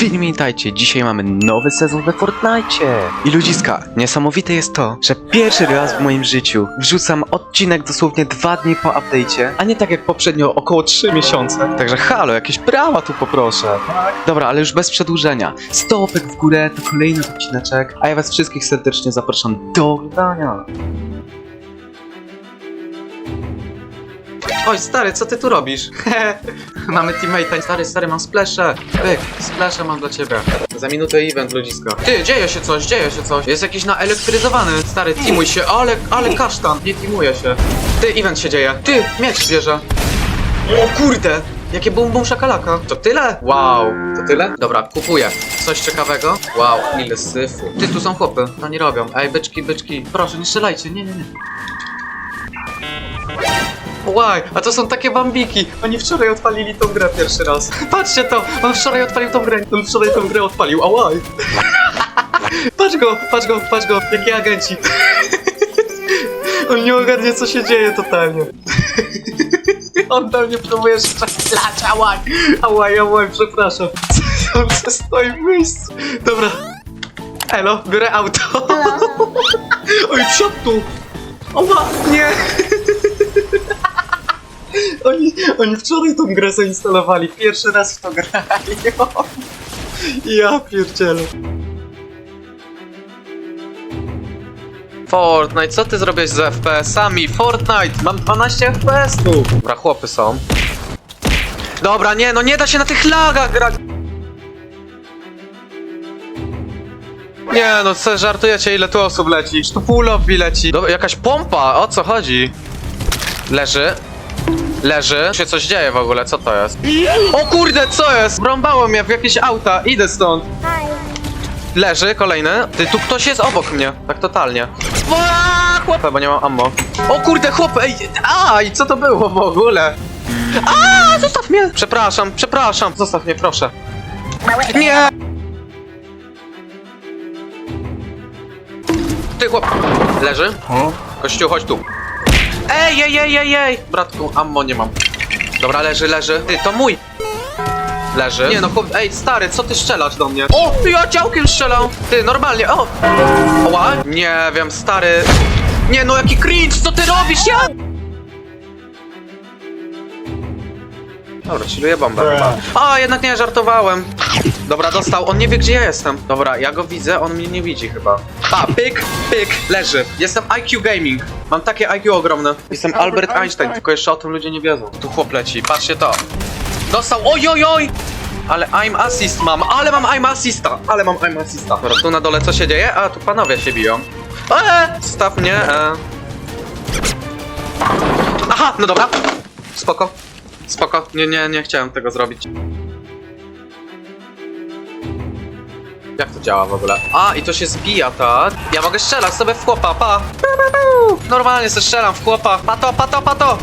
Pamiętajcie, dzisiaj mamy nowy sezon we Fortnite. I ludziska, niesamowite jest to, że pierwszy raz w moim życiu wrzucam odcinek dosłownie dwa dni po update'cie, a nie tak jak poprzednio około 3 miesiące. Także halo, jakieś prawa tu poproszę. Dobra, ale już bez przedłużenia. 100 łapek w górę to kolejny odcineczek, a ja was wszystkich serdecznie zapraszam do oglądania. Oj, stary, co ty tu robisz? Mamy teammate'a. Stary, stary, mam splesze. Pyk, splesze mam dla ciebie. Za minutę event, ludziska. Ty, dzieje się coś, dzieje się coś. Jest jakiś naelektryzowany. Stary, teamuj się, ale, ale kasztan. Nie teamuje się. Ty, event się dzieje. Ty, miecz bierze. O kurde! Jakie bum bum szakalaka. To tyle? Wow. To tyle? Dobra, kupuję. Coś ciekawego? Wow, ile syfu. Ty, tu są chłopy. No nie robią. Ej, byczki, byczki. Proszę, nie strzelajcie. Nie, nie, nie. Łaj, a to są takie bambiki. Oni wczoraj odpalili tą grę pierwszy raz. Patrzcie to, on wczoraj odpalił tą grę. On wczoraj tą grę odpalił, a łaj. Patrz go, patrz go, patrz go, jaki agenci. On nie ogarnie co się dzieje totalnie. On do mnie próbuje strzelać, ałaj, ałaj, ałaj, przepraszam. On się stoi w miejscu. Dobra. Elo, biorę auto. Oj, co tu? Oła, nie. Oni, oni wczoraj tą grę zainstalowali, pierwszy raz w to grali. Ja pierdzielę. Fortnite, co ty zrobiłeś z FPS-ami? Fortnite, mam 12 FPS tu. Dobra, chłopy są. Dobra, nie, no nie da się na tych lagach grać. Nie, no co, żartujecie, ile tu osób leci? Tu pół lobby leci. Dobra, jakaś pompa, o co chodzi? Leży. Leży. się coś dzieje w ogóle, co to jest? O kurde, co jest? Brąbało mnie w jakieś auta, idę stąd. Leży, kolejny. Ty, tu ktoś jest obok mnie, tak totalnie. Chłopę, bo nie mam ammo. O kurde, chłop, ej, a, i co to było w ogóle? A, zostaw mnie! Przepraszam, przepraszam, zostaw mnie, proszę. Nie! Ty, chłop, leży. Kościół, chodź tu. Ej, ej, ej, ej, ej! Bratku, ammo nie mam. Dobra, leży, leży. Ty, to mój! Leży. Nie no, chłop... ej, stary, co ty strzelasz do mnie? O, ja ciałkiem strzelam! Ty, normalnie, o! Oła? Nie wiem, stary... Nie no, jaki cringe, co ty robisz, ja? Dobra, chilluję bombę chyba. A, jednak nie, żartowałem. Dobra, dostał, on nie wie gdzie ja jestem. Dobra, ja go widzę, on mnie nie widzi chyba. Pa, pyk, pyk, leży. Jestem IQ Gaming. Mam takie IQ ogromne. Jestem Albert Einstein, tylko jeszcze o tym ludzie nie wiedzą. Tu chłop leci, patrzcie to. Dostał, oj, oj, oj! Ale I'm assist mam, ale mam I'm assista, ale mam I'm assista. Dobra, tu na dole co się dzieje? A, tu panowie się biją. Eee, staw mnie, e. Aha, no dobra. Spoko. Spoko, nie, nie, nie chciałem tego zrobić. Jak to działa w ogóle? A, i to się zbija, tak? Ja mogę strzelać sobie w chłopa, pa! Normalnie sobie strzelam w chłopa. Pato, pato, pato!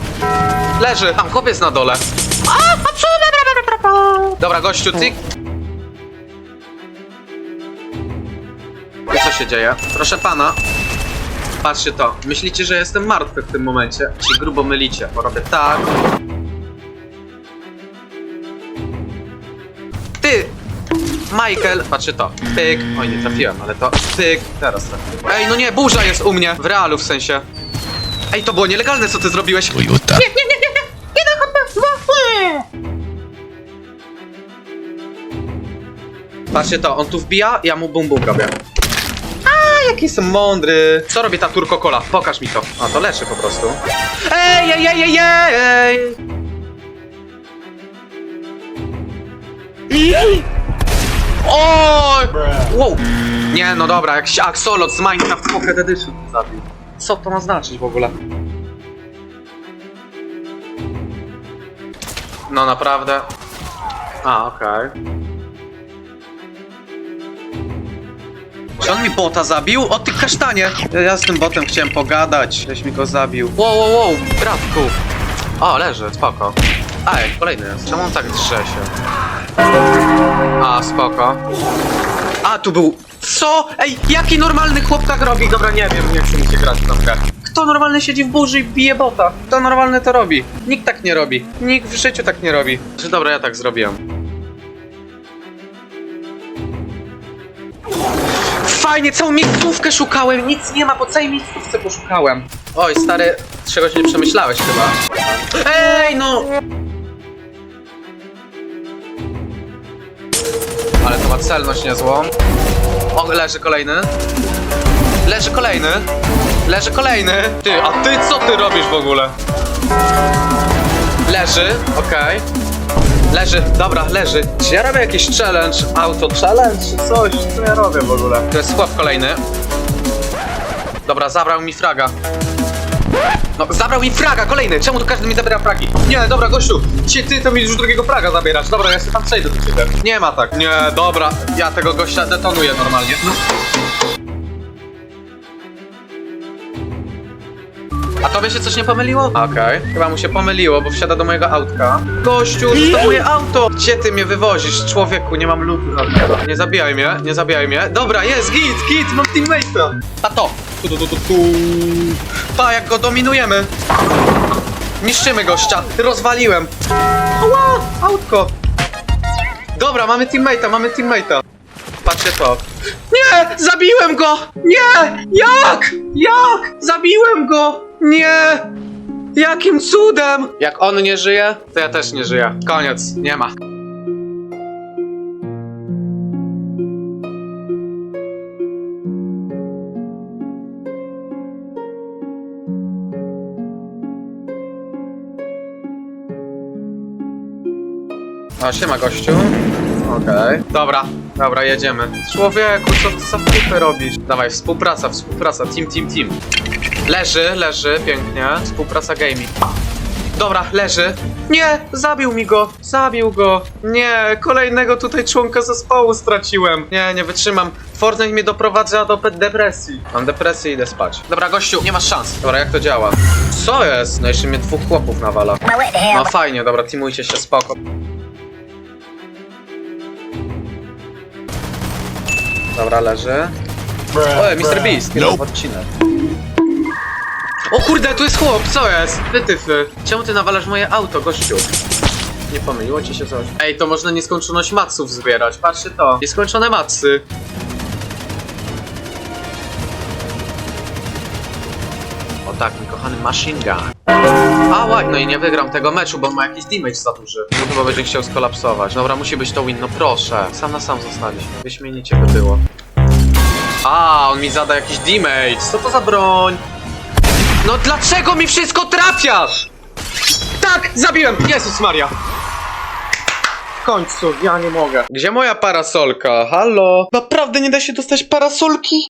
Leży. Tam chłopiec na dole. A! Dobra, gościu, ty... Co się dzieje? Proszę pana. Patrzcie to. Myślicie, że jestem martwy w tym momencie? Się grubo mylicie, bo robię tak. Michael, patrzcie to. Pyk. Oj, nie trafiłem, ale to. Pyk. Teraz trafiłem. Ej, no nie, burza jest u mnie. W realu w sensie. Ej, to było nielegalne, co ty zrobiłeś. Toyota. Patrzcie to, on tu wbija, ja mu bum bum robię. A, jaki jestem mądry. Co robi ta turko cola? Pokaż mi to. A, to leczy po prostu. Ej, ej, ej, ej, ej! Oj! Wow! Nie, no dobra, jakiś Axolot z Minecraft Pocket Edition zabił. Co to ma znaczyć w ogóle? No naprawdę. A, okej. Czy on mi bota zabił? O ty kasztanie! Ja z tym botem chciałem pogadać. Żeś mi go zabił. Wow, wow, wow, bratku. O, leży, spoko. Ej, kolejny jest. Czemu on tak drze się? A, spoko. A, tu był... Co? Ej, jaki normalny chłop tak robi? Dobra, nie wiem, nie chcę mi się grać w tą grę. Kto normalny siedzi w burzy i bije bota? Kto normalny to robi? Nikt tak nie robi. Nikt w życiu tak nie robi. Czy dobra, ja tak zrobiłem. Fajnie, całą miejscówkę szukałem, nic nie ma, po całej miejscówce poszukałem. Oj, stary, czegoś nie przemyślałeś chyba. Ej, no! Ma celność niezłą. O, leży kolejny. Leży kolejny. Leży kolejny. Ty, a ty co ty robisz w ogóle? Leży, okej. Leży, dobra, leży. Czy ja robię jakiś challenge, auto challenge czy coś? Co ja robię w ogóle? To jest chłop kolejny. Dobra, zabrał mi fraga. No, zabrał mi fraga, kolejny! Czemu tu każdy mi zabiera fragi? Nie, dobra, gościu, dzisiaj ty to mi już drugiego fraga zabierasz. Dobra, ja się tam przejdę do ciebie. Nie ma tak. Nie, dobra, ja tego gościa detonuję normalnie. No. Tobie się coś nie pomyliło? Okej, chyba mu się pomyliło, bo wsiada do mojego autka. Gościu, to moje auto! Gdzie ty mnie wywozisz, człowieku? Nie mam lutu. Nie zabijaj mnie, nie zabijaj mnie. Dobra, jest, git, git, mam teammate'a. A to. Tu, tu, tu, tu, tu. Pa, jak go dominujemy. Niszczymy gościa. Rozwaliłem. Ała, autko. Dobra, mamy teammate'a, mamy teammate'a. Patrzcie to. Nie! Zabiłem go! Nie! Jak? Jak? Zabiłem go! Nie! Jakim cudem? Jak on nie żyje, to ja też nie żyję. Koniec, nie ma. O, siema gościu. Okej. Dobra, dobra, jedziemy. Człowieku, co ty za kupy robisz? Dawaj, współpraca, współpraca, team, team, team. Leży, leży, pięknie. Współpraca gaming. Dobra, leży. Nie, zabił mi go, zabił go. Nie, kolejnego tutaj członka zespołu straciłem. Nie, nie wytrzymam. Fortnite mnie doprowadza do depresji. Mam depresję, idę spać. Dobra, gościu, nie masz szans. Dobra, jak to działa? Co jest? No jeszcze mnie dwóch chłopów nawala. No fajnie, dobra, teamujcie się, spoko. Dobra, leży. O, Mr. Beast, nope. odcinek. O kurde, tu jest chłop, co jest? Wytyfy. Czemu ty nawalasz moje auto, gościu? Nie pomyliło ci się coś? Ej, to można nieskończoność matsów zbierać, patrzcie to. Nieskończone matsy. O tak, mój kochany machine gun. A łaj, no i nie wygram tego meczu, bo on ma jakiś damage za duży. No chyba będzie chciał skolapsować. Dobra, musi być to win, no proszę. Sam na sam zostaliśmy. Wyśmienicie by było. A, on mi zada jakiś damage. Co to za broń? No dlaczego mi wszystko trafiasz? Tak, zabiłem! Jezus Maria! W końcu, ja nie mogę. Gdzie moja parasolka? Halo? Naprawdę nie da się dostać parasolki?